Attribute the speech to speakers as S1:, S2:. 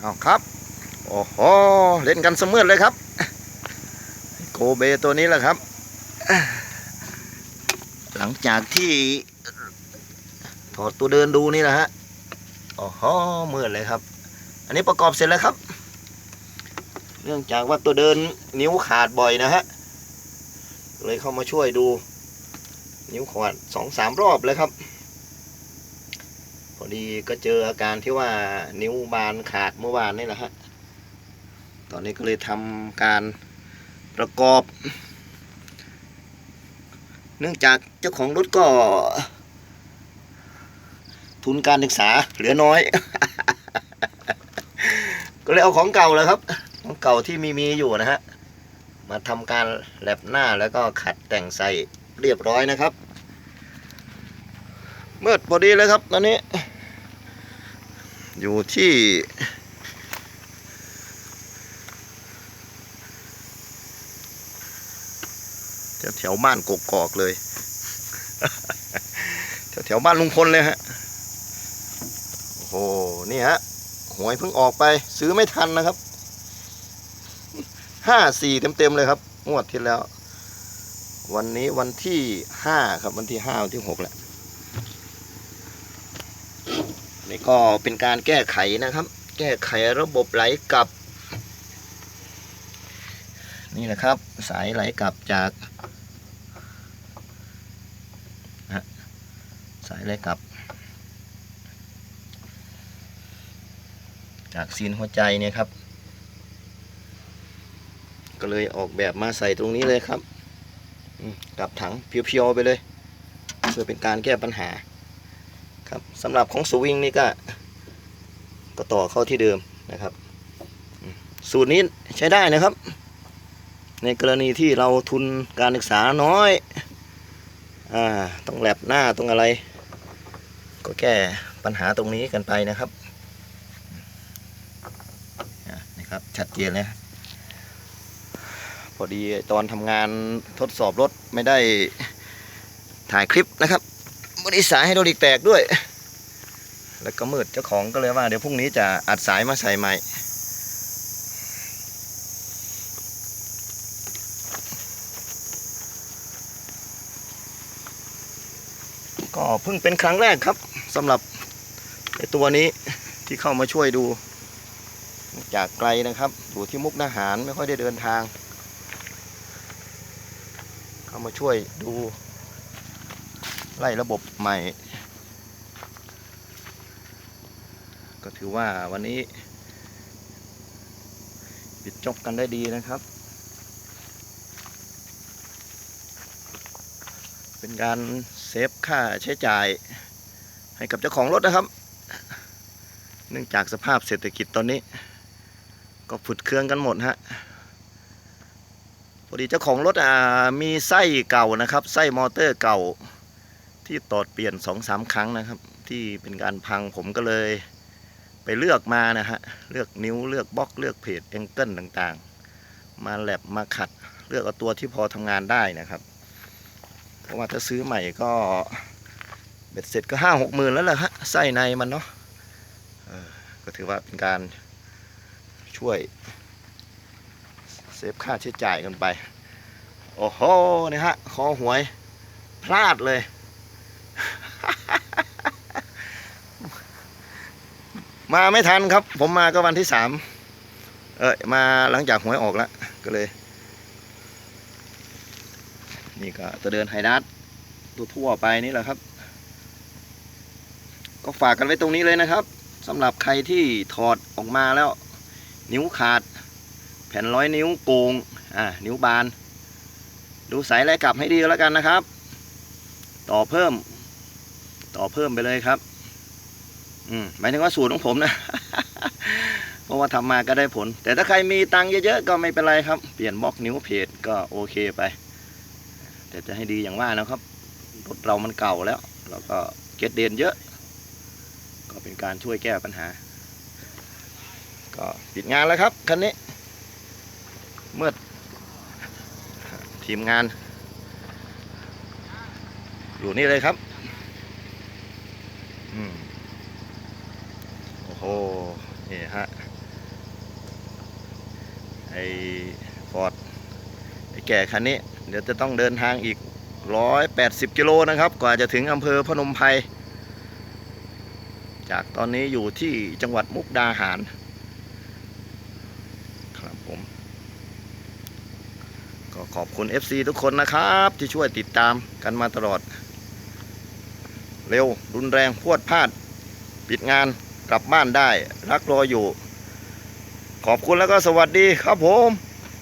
S1: เอาครับ โอ้โห เล่นกันเสมือนเลยครับ โกเบตัวนี้แหละครับ หลังจากที่ถอดตัวเดินดูนี่แหละฮะ โอ้โหมืดเลยครับ อันนี้ประกอบเสร็จแล้วครับ เนื่องจากว่าตัวเดินนิ้วขาดบ่อยนะฮะ เลยเข้ามาช่วยดู นิ้วขาดสองสามรอบเลยครับ อดีก็เจออาการที่ว่านิ้วบานขาดเมื่อวานนี่แหละฮะ ตอนนี้ก็เลยทำการประกอบ เนื่องจากเจ้าของรถก็ ทุนการศึกษาเหลือน้อย ก็เลยเอาของเก่าเลยครับ ของเก่าที่มีมีอยู่นะฮะ มาทำการแลบหน้าแล้วก็ขัดแต่งใส่เรียบร้อยนะครับเมื่อพอดีเลยครับตอนนี้ อยู่ที่แถวแถวบ้านกกอกเลยแถวแถวบ้านลุงพลเลยฮะโอ้โหนี่ฮะหวยเพิ่งออกไป ซื้อไม่ทันนะครับห้าสี่เต็มเต็มๆเลยครับงวดที่แล้ว วันนี้วันที่ห้าครับวันที่ห้าวันที่หกแหละ นี่ก็เป็นการแก้ไขนะครับ แก้ไขระบบไหลกลับ นี่นะครับ สายไหลกลับจากสายไหลกลับ จากซีนหัวใจเนี่ยครับ ก็เลยออกแบบมาใส่ตรงนี้เลยครับกลับถังเพียวๆไปเลย เพื่อเป็นการแก้ปัญหา ครับสำหรับของสวิงนี่ก็ ก็ต่อเข้าที่เดิมนะครับ สูตรนี้ใช้ได้นะครับ ในกรณีที่เราทุนการศึกษาน้อยอ่าต้องแลบหน้าต้องอะไร ก็แก้ปัญหาตรงนี้กันไปนะครับนี่ครับชัดเจนเลยพอดีตอนทำงานทดสอบรถไม่ได้ถ่ายคลิปนะครับ บริสายให้โดนอีกแตกด้วย แล้วก็มืดเจ้าของก็เลยว่า เดี๋ยวพรุ่งนี้จะอัดสายมาใส่ใหม่ ก็เพิ่งเป็นครั้งแรกครับสำหรับไอตัวนี้ที่เข้ามาช่วยดู จากไกลนะครับ อยู่ที่มุกดาหารไม่ค่อยได้เดินทาง เข้ามาช่วยดู ไล่ระบบใหม่ ก็ถือว่าวันนี้ ปิดจบกันได้ดีนะครับ เป็นการเซฟค่าใช้จ่ายให้กับเจ้าของรถนะครับ เนื่องจากสภาพเศรษฐกิจตอนนี้ ก็ฝุดเครื่องกันหมดฮะพอดีเจ้าของรถมีไส้เก่านะครับ ไส้มอเตอร์เก่า ที่ตอดเปลี่ยนสองสามครั้งนะครับ ที่เป็นการพังผมก็เลยไปเลือกมานะฮะ เลือกนิ้วเลือกบล็อกเลือกเพจแองเกิลต่างๆ มาแลบมาขัดเลือกเอาตัวที่พอทำงานได้นะครับ เพราะว่าถ้าซื้อใหม่ก็เบ็ดเสร็จก็ห้าหกหมื่นแล้วแหละฮะไส้ในมันเนาะก็ถือว่าเป็นการช่วยเซฟค่าใช้จ่ายกันไป โอ้โหนี่ฮะคอหวยพลาดเลย มาไม่ทันครับ ผมมาก็วันที่สามเออมาหลังจากหวยออกแล้วก็เลย นี่ก็ตัวเดินไฮดัสตัวทั่วไปนี่แหละครับ ก็ฝากกันไว้ตรงนี้เลยนะครับสำหรับใครที่ถอดออกมาแล้ว นิ้วขาด แผ่นร้อยนิ้วโกงอ่านิ้วบาน ดูสายไล่กลับให้ดีแล้วกันนะครับ ต่อเพิ่ม ต่อเพิ่มไปเลยครับ อืมหมายถึงว่าสูตรของผมนะ เพราะว่าทำมาก็ได้ผล แต่ถ้าใครมีตังค์เยอะๆก็ไม่เป็นไรครับ เปลี่ยนบล็อกนิ้วเพจก็โอเคไป แต่จะให้ดีอย่างว่านะครับรถเรามันเก่าแล้วแล้วก็เก็ตเดนเยอะ ก็เป็นการช่วยแก้ปัญหา ก็ปิดงานแล้วครับคันนี้เมื่อทีมงาน อยู่นี่เลยครับ อืม นี่ฮะ ไอฟอร์ดไอ้แก่คันนี้ เดี๋ยวจะต้องเดินทางอีก 180 กิโลนะครับ กว่าจะถึงอำเภอพนมไพรจากตอนนี้อยู่ที่จังหวัดมุกดาหาร ครับผม ก็ขอบคุณ FC ทุกคนนะครับ ที่ช่วยติดตามกันมาตลอด เร็วรุนแรงพวดพลาด ปิดงาน กลับบ้านได้ รักรออยู่ ขอบคุณแล้วก็สวัสดีครับผม